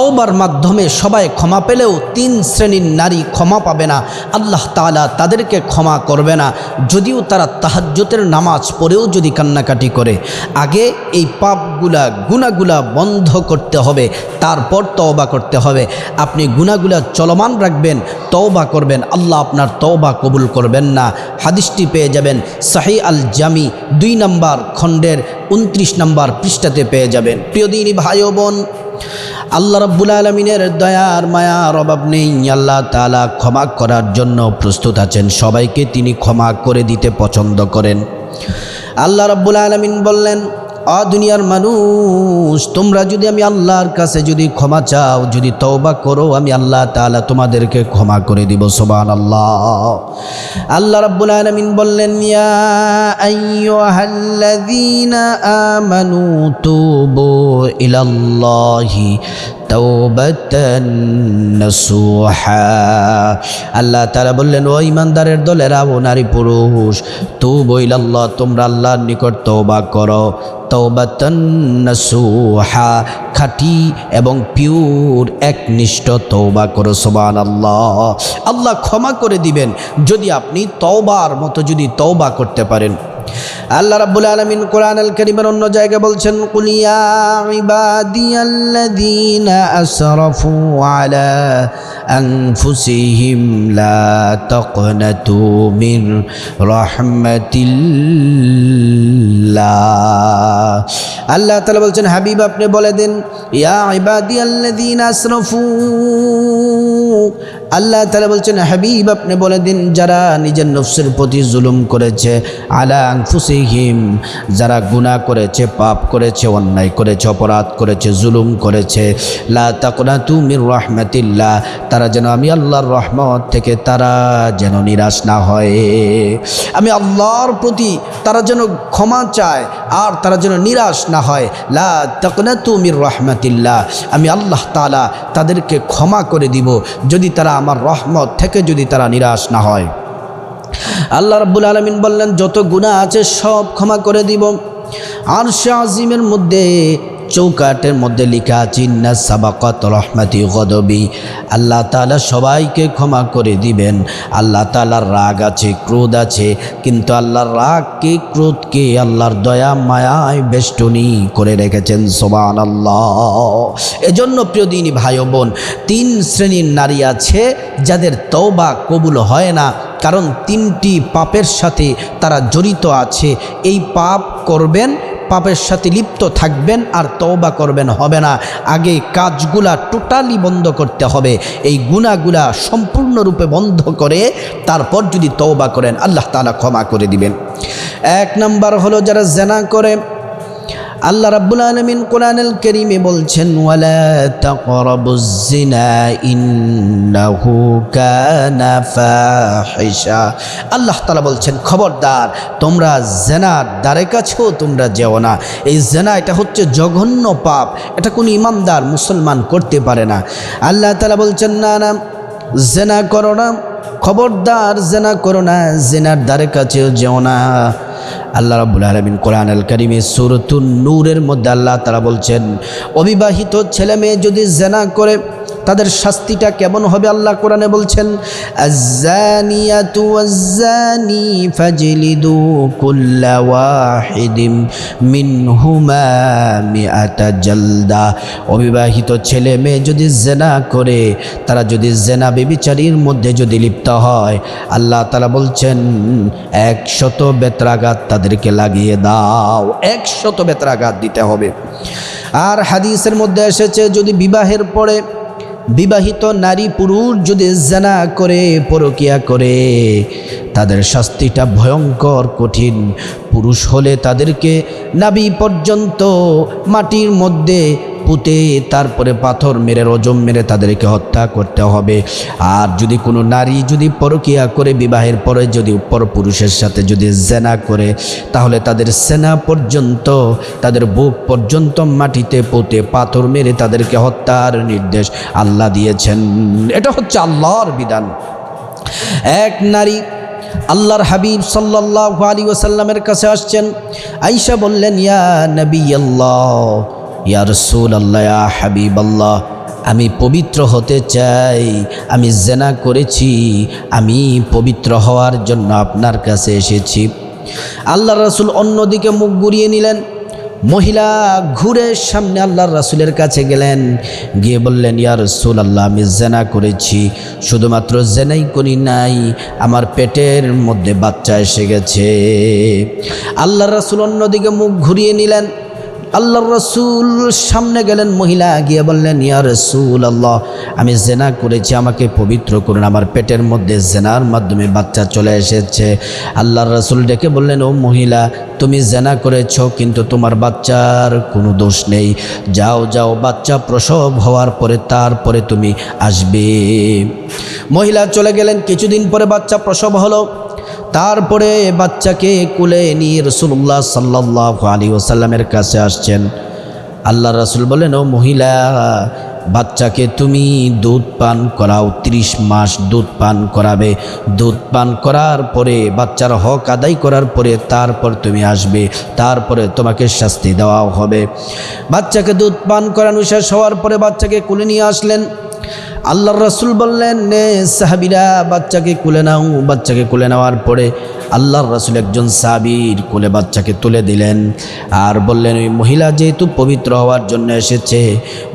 তওবার মাধ্যমে সবাই ক্ষমা পেলেও তিন শ্রেণির নারী ক্ষমা পাবে না। আল্লাহ তালা তাদেরকে ক্ষমা করবে না। যদিও তারা তাহাজ্জতের নামাজ পড়েও যদি কান্নাকাটি করে। আগে এই পাপগুলা গুনাগুলা বন্ধ করতে হবে, তারপর তওবা করতে হবে। আপনি গুনাগুলা চলমান রাখবেন, তওবা করবেন, আল্লাহ আপনার তওবা কবুল করবেন না। হাদিসটি পেয়ে যাবেন, সাহি আল জামি, দুই নম্বর খণ্ডের উনত্রিশ নম্বর পৃষ্ঠাতে পেয়ে যাবেন। প্রিয় দিনী ভাই বোন আল্লাহ রব্বুল আলমিনের দয়ার মায়ার অভাব নেই। আল্লাহ তালা ক্ষমা করার জন্য প্রস্তুত আছেন। সবাইকে তিনি ক্ষমা করে দিতে পছন্দ করেন। আল্লাহ রব্বুল আলমিন বললেন অ দুনিয়ার মানুষ, তোমরা যদি আমি আল্লাহর কাছে যদি ক্ষমা চাও, যদি তওবা করো, আমি আল্লাহ তাআলা তোমাদেরকে ক্ষমা করে দিব সোবান আল্লাহ আল্লাহ রাব্বুল আলমিন বললেন আমানু তুবু ইলাল্লাহি তাওবাতান নাসুহা আল্লাহ তাআলা বললেন, ও ইমানদারের দলেরা, ও নারী পুরুষ, তুবু ইলাল্লাহ, তোমরা আল্লাহর নিকট তওবা করো। তওবাতান নাসুহা খাঁটি এবং পিওর, একনিষ্ঠ তৌবা করো, সুবহানাল্লাহ। আল্লাহ ক্ষমা করে দিবেন, যদি আপনি তওবার মতো যদি তওবা করতে পারেন। আল্লাহ রাব্বুল আলামিন কোরআন আল কারীমের অন্য জায়গায় বলছেন, কুল ইয়া ইবাদিয়াল্লাযীনা আসরাফু আলা আনফুসিহিম লা তাকনাতু মিন রাহমাতিল্লাহ। আল্লাহ তাআলা বলছেন, হাবিব, আপনি বলে দেন, ইয়া ইবাদিয়াল্লাযীনা আসরাফু আল্লাহ তালা বলছেন, হাবিব, আপনি বলে দিন, যারা নিজের নফসের প্রতি জুলুম করেছে, আলা আংফুসিহিম যারা গুনাহ করেছে, পাপ করেছে, অন্যায় করেছে, অপরাধ করেছে, জুলুম করেছে, লা তাকনা তুমির রহমাতিল্লাহ, তারা যেন আমি আল্লাহর রহমত থেকে তারা যেন নিরাশ না হয়। আমি আল্লাহর প্রতি তারা যেন ক্ষমা চায়, আর তারা যেন নিরাশ না হয়। লা তাকনা তুমির রহমাতিল্লাহ, আমি আল্লাহ তালা তাদেরকে ক্ষমা করে দিব। যদি তারা আমার রহমত থেকে যদি তারা নিরাশ না হয়। আল্লাহ রাব্বুল আলমিন বললেন, যত গুণা আছে সব ক্ষমা করে দিব। আর আজিমের মধ্যে চৌকাটের মধ্যে লেখা ইন্না সাবাকত রহমাতি গদবি। আল্লাহ তালা সবাইকে ক্ষমা করে দিবেন। আল্লাহ তাআলার রাগ আছে, ক্রোধ আছে, কিন্তু আল্লাহর রাগকে ক্রোধকে আল্লাহর দয়া, মায়ায় বেষ্টনী করে রেখেছেন সোবান আল্লাহ এজন্য প্রিয় দিনী ভাই বোন, তিন শ্রেণির নারী আছে যাদের তওবা কবুল হয় না, কারণ তিনটি পাপের সাথে তারা জড়িত আছে। এই পাপ করবেন পাপের সাথে লিপ্ত থাকবেন আর তওবা করবেন হবে না। আগে কাজগুলা টোটালি বন্ধ করতে হবে। এই গুণাগুলা সম্পূর্ণরূপে বন্ধ করে তারপর যদি তওবা করেন, আল্লাহ তালা ক্ষমা করে দিবেন। এক নাম্বার হলো যারা জেনা করে আল্লাহ রাব্বুল আলামিন কোরআনুল কারীমে বলছেন আল্লাহ তালা বলছেন, খবরদার, তোমরা জেনার দ্বারে কাছেও তোমরা যেও না। এই জেনা, এটা হচ্ছে জঘন্য পাপ। এটা কোনো ইমানদার মুসলমান করতে পারে না। আল্লাহ তালা বলছেন, না না, জেনা করো না। খবরদার জেনা করো না। জেনার দ্বারে কাছেও যেও না। আল্লাহ রাব্বুল আলামিন কোরআন আল কারিমে সূরাতুন নূরের মধ্যে আল্লাহ তারা বলছেন, অবিবাহিত ছেলে মেয়ে যদি জেনা করে তাদের শাস্তিটা কেমন হবে আল্লাহ কোরআনে বলছেন অবিবাহিত ছেলে মেয়ে যদি জেনা করে, তারা যদি জেনা বেবিচারীর মধ্যে যদি লিপ্ত হয়, আল্লাহ তাআলা বলছেন, একশত বেত্রাঘাত তাদেরকে লাগিয়ে দাও, একশত বেত্রাঘাত দিতে হবে। আর হাদিসের মধ্যে এসেছে, যদি বিবাহের পরে বিবাহিত নারী পুরুষ যদি জানা করে, পরকিয়া করে, তাদের শাস্তিটা ভয়ঙ্কর, কঠিন। পুরুষ হলে তাদেরকে নাবি পর্যন্ত মাটির মধ্যে পুঁতে তারপরে পাথর মেরে, রজম মেরে তাদেরকে হত্যা করতে হবে। আর যদি কোনো নারী যদি পরকিয়া করে, বিবাহের পরে যদি পর পুরুষের সাথে যদি জেনা করে, তাহলে তাদের সেনা পর্যন্ত, তাদের বুক পর্যন্ত মাটিতে পুঁতে পাথর মেরে তাদেরকে হত্যার নির্দেশ আল্লাহ দিয়েছেন। এটা হচ্ছে আল্লাহর বিধান। এক নারী আল্লাহর হাবিব সাল্লাহ আলী ওসাল্লামের কাছে আসছেন। আইসা বললেন, ইয়া নবী আল্লাহ ইয়া রসুল হাবিব আল্লাহ আমি পবিত্র হতে চাই, আমি জেনা করেছি, আমি পবিত্র হওয়ার জন্য আপনার কাছে এসেছি। আল্লাহ রসুল অন্যদিকে মুখ ঘুরিয়ে নিলেন। মহিলা ঘুরে সামনে আল্লাহর রাসুলের কাছে গেলেন। গিয়ে বললেন, ইয়া রসুল আল্লাহ আমি জেনা করেছি, শুধুমাত্র জেনাই করি নাই, আমার পেটের মধ্যে বাচ্চা এসে গেছে। আল্লাহর রাসুল অন্যদিকে মুখ ঘুরিয়ে নিলেন। আল্লাহর রসুল সামনে গেলেন, মহিলা গিয়ে বললেন, ইয়া রসুল আল্লাহ আমি জেনা করেছি, আমাকে পবিত্র করুন। আমার পেটের মধ্যে জেনার মাধ্যমে বাচ্চা চলে এসেছে। আল্লাহর রসুল ডেকে বললেন, ও মহিলা, তুমি জেনা করেছ, কিন্তু তোমার বাচ্চার কোনো দোষ নেই। যাও যাও, বাচ্চা প্রসব হওয়ার পরে তারপরে তুমি আসবে। মহিলা চলে গেলেন। কিছুদিন পরে বাচ্চা প্রসব হলো। তারপরে বাচ্চাকে কুলে নিয়ে রসুল্লাহ সাল্লাহ আলী ওসাল্লামের কাছে আসছেন। আল্লাহ রসুল বলেন, ও মহিলা, বাচ্চাকে তুমি দুধ পান করাও, ত্রিশ মাস দুধ পান করাবে। দুধ পান করার পরে, বাচ্চার হক আদায় করার পরে তারপর তুমি আসবে, তারপরে তোমাকে শাস্তি দেওয়াও হবে। বাচ্চাকে দুধ পান করানো শেষ হওয়ার পরে বাচ্চাকে কুলে নিয়ে আসলেন। আল্লাহ রসুল বললেন, নে সাহাবিরা, বাচ্চাকে কুলে নাও। বাচ্চাকে কুলে নেওয়ার পরে আল্লাহর রসুল একজন সাবির কোলে বাচ্চাকে তুলে দিলেন আর বললেন, ওই মহিলা যেহেতু পবিত্র হওয়ার জন্য এসেছে,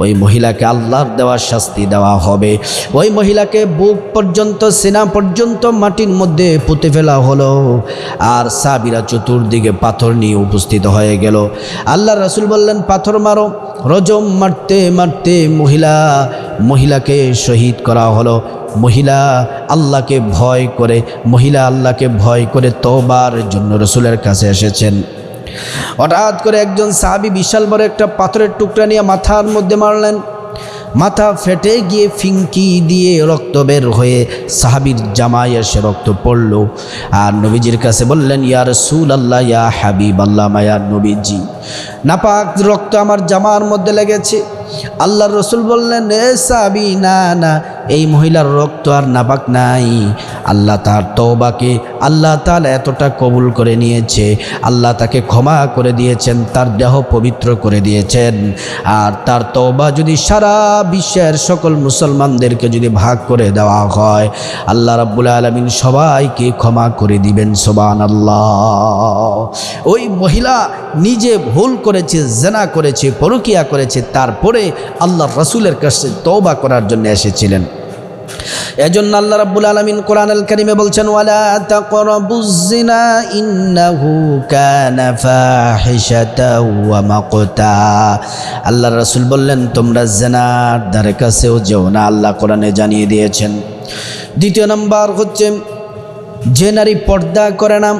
ওই মহিলাকে আল্লাহর দেওয়ার শাস্তি দেওয়া হবে। ওই মহিলাকে বুক পর্যন্ত, সেনা পর্যন্ত, মাটির মধ্যে পুঁতে ফেলা হলো। আর সাবিরা চতুর্দিকে পাথর নিয়ে উপস্থিত হয়ে গেল। আল্লাহ রসুল বললেন, পাথর মারো, রজম মারতে মারতে মহিলা মহিলাকে শহীদ করা হলো। মহিলা আল্লাহকে ভয় করে, মহিলা আল্লাহকে ভয় করে তোবার জন্য রসুলের কাছে এসেছেন। হঠাৎ করে একজন সাহাবি বিশাল বড় একটা পাথরের টুকরা নিয়ে মাথার মধ্যে মারলেন। মাথা ফেটে গিয়ে ফিঙ্কি দিয়ে রক্ত বের হয়ে সাহাবির জামায় এসে রক্ত পড়ল। আর নবীজির কাছে বললেন ইয়ার সুল আল্লাহ ইয়া হাবিব আল্লাহ মায়া নবীজি, নাপাক রক্ত আমার জামার মধ্যে লেগেছে। আল্লাহর রসুল বললেন, এ সাবি না না, এই মহিলার রক্ত আর নাপাক নাই। আল্লাহ তার তওবাকে আল্লাহ তাআলা এতটা কবুল করে নিয়েছে, আল্লাহ তাকে ক্ষমা করে দিয়েছেন, তার দেহ পবিত্র করে দিয়েছেন। আর তার তওবা যদি সারা বিশ্বের সকল মুসলমানদেরকে যদি ভাগ করে দেওয়া হয়, আল্লাহ রাব্বুল আলমিন সবাইকে ক্ষমা করে দিবেন সোবান আল্লাহ ওই মহিলা নিজে ভুল করেছে, জেনা করেছে, পরকিয়া করেছে, তারপরে আল্লাহ রসুলের কাছে তওবা করার জন্য এসেছিলেন। এজন্য আল্লাহ রাব্বুল আলামিন কোরআন আল কারিমে বলছেন, ওয়ালা তাকরাবুজ জিনা ইন্নাহু কানা ফাহিশাতাও ওয়া মাকতা। আল্লাহ রাসূল বললেন, তোমরা জিনার ধারে কাছেও যেও না। আল্লাহ কোরআনে জানিয়ে দিয়েছেন। দ্বিতীয় নাম্বার হচ্ছে, যে নারী পর্দা করে না,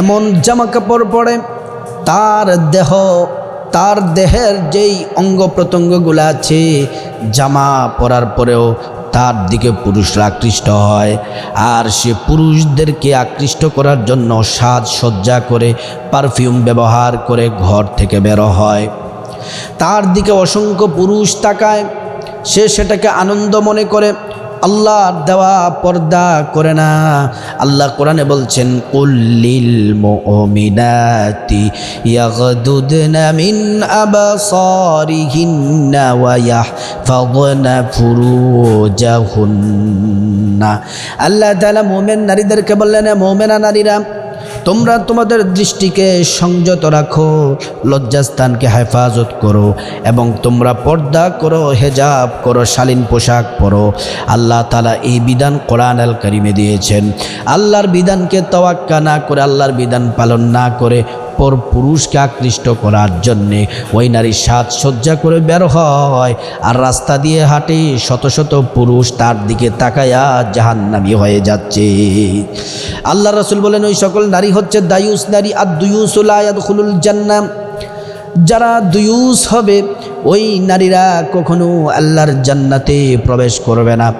এমন জামা কাপড় পরে, তার দেহ, তার দেহের যেই অঙ্গ প্রত্যঙ্গগুলো আছে, জামা পরার পরেও তার দিকে পুরুষরা আকৃষ্ট হয়। আর সে পুরুষদেরকে আকৃষ্ট করার জন্য সাজসজ্জা করে পারফিউম ব্যবহার করে ঘর থেকে বেরো হয়। তার দিকে অসংখ্য পুরুষ তাকায়। সে সেটাকে আনন্দ মনে করে। আল্লাহর দেওয়া পর্দা করে না। আল্লাহ কোরআনে বলছেন কুল্লিল মুমিনাতি ইয়াগদুদনা মিন আবসারিহিন্না ওয়া ইয়াহফাযনা ফুরুজাহুন্না। আল্লাহ তাআলা মুমিন নারীদেরকে বললেন মুমিনা নারীরা তোমরা তোমাদের দৃষ্টিকে সংযত রাখো, লজ্জাস্থানকে হেফাজত করো এবং তোমরা পর্দা করো, হেজাব করো, শালীন পোশাক পরো। আল্লাহ তালা এই বিধান কোরআন আল করিমে দিয়েছেন। আল্লাহর বিধানকে তওয়াক্কা না করে, আল্লাহর বিধান পালন না করে পর পুরুষকে আকৃষ্ট করার জন্যে ওই নারী সাজসজ্জা করে বের হয় আর রাস্তা দিয়ে হাঁটে শত শত পুরুষ তার দিকে তাকায়া জাহান্নামি হয়ে যাচ্ছে। আল্লাহ রসুল বলেন, ওই সকল নারী হচ্ছে দায়ুস নারী আর দুয়ুসুল আয়াদ খুলুল জান্নাম যারা দুয়ুস হবে ওই নারীরা কখনো আল্লাহর জান্নাতে প্রবেশ করবে না।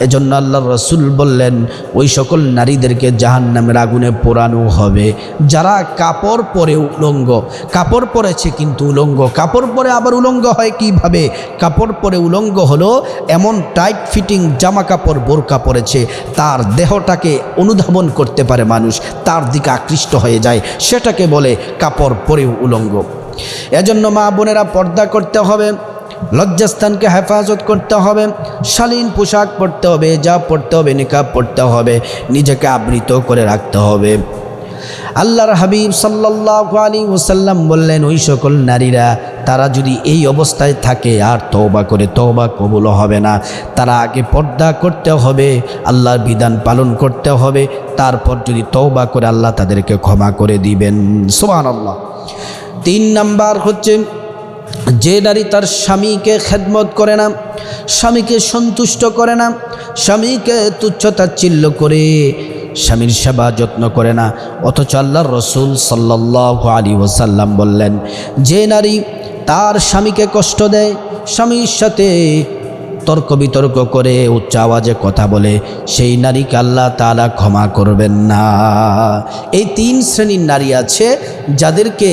এজন্য আল্লাহর রসুল বললেন, ওই সকল নারীদেরকে জাহান্নামের আগুনে পোড়ানো হবে। যারা কাপড় পরে উলঙ্গ, কাপড় পরেছে কিন্তু উলঙ্গ, কাপড় পরে আবার উলঙ্গ হয় কীভাবে? কাপড় পরে উলঙ্গ হলো এমন টাইট ফিটিং জামা কাপড়, বোরকা পরেছে, তার দেহটাকে অনুধাবন করতে পারে মানুষ, তার দিকে আকৃষ্ট হয়ে যায়, সেটাকে বলে কাপড় পরে উলঙ্গ। এজন্য মা বোনেরা পর্দা করতে হবে, লজ্জাস্থানকে হেফাজত করতে হবে, শালীন পোশাক পরতে হবে যা পরতে হবে, নিকাব পরতে হবে, নিজেকে আবৃত করে রাখতে হবে। আল্লাহর হাবিব সাল্লাল্লাহু আলাইহি ওসাল্লাম বললেন, ওই সকল নারীরা, তারা যদি এই অবস্থায় থাকে, আর তওবা করে তওবা কবুল হবে না। তারা আগে পর্দা করতে হবে, আল্লাহর বিধান পালন করতে হবে, তারপর যদি তওবা করে আল্লাহ তাদেরকে ক্ষমা করে দিবেন। সুবহানাল্লাহ। তিন নাম্বার হচ্ছে, যে নারী তার স্বামীকে খেদমত করে না, স্বামীকে সন্তুষ্ট করে না, স্বামীকে তুচ্ছতা তুচ্ছতাচ্ছিল্য করে, স্বামীর সেবা যত্ন করে না। অথচ আল্লাহ রসুল সাল্লাহ আলী ওসাল্লাম বললেন, যে নারী তার স্বামীকে কষ্ট দেয়, স্বামীর সাথে তর্ক বিতর্ক করে উচ্চ আওয়াজে কথা বলে, সেই নারীকে আল্লাহ তালা ক্ষমা করবেন না। এই তিন শ্রেণির নারী আছে, যাদেরকে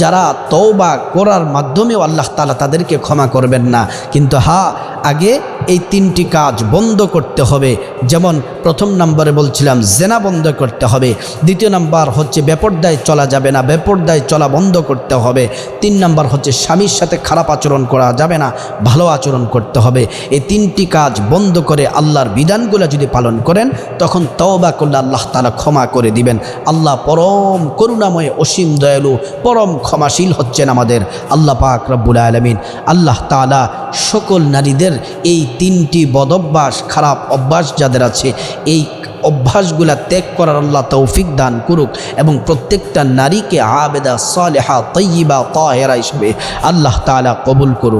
যারা তওবা করার মাধ্যমেও আল্লাহ তালা তাদেরকে ক্ষমা করবেন না। কিন্তু হা আগে এই তিনটি কাজ বন্ধ করতে হবে। যেমন প্রথম নম্বরে বলছিলাম, জেনা বন্ধ করতে হবে। দ্বিতীয় নাম্বার হচ্ছে বেপর্দায় চলা যাবে না, বেপর্দায় চলা বন্ধ করতে হবে। তিন নাম্বার হচ্ছে স্বামীর সাথে খারাপ আচরণ করা যাবে না, ভালো আচরণ করতে হবে। এই তিনটি কাজ বন্ধ করে আল্লাহর বিধানগুলো যদি পালন করেন, তখন তওবা করলে আল্লাহ তালা ক্ষমা করে দিবেন। আল্লাহ পরম করুণাময়, অসীম দয়ালু, পরম ক্ষমাশীল হচ্ছেন আমাদের আল্লাহ পাক রব্বুল আলমিন। আল্লাহ তালা সকল নারীদের এই তিনটি বদভ্যাস, খারাপ অভ্যাস যাদের আছে, এই অভ্যাসগুলা ত্যাগ করার আল্লাহ তৌফিক দান করুক এবং প্রত্যেকটা নারীকে আবেদা, সালেহা তৈবা তাহেরা হিসেবে আল্লাহ তালা কবুল করুন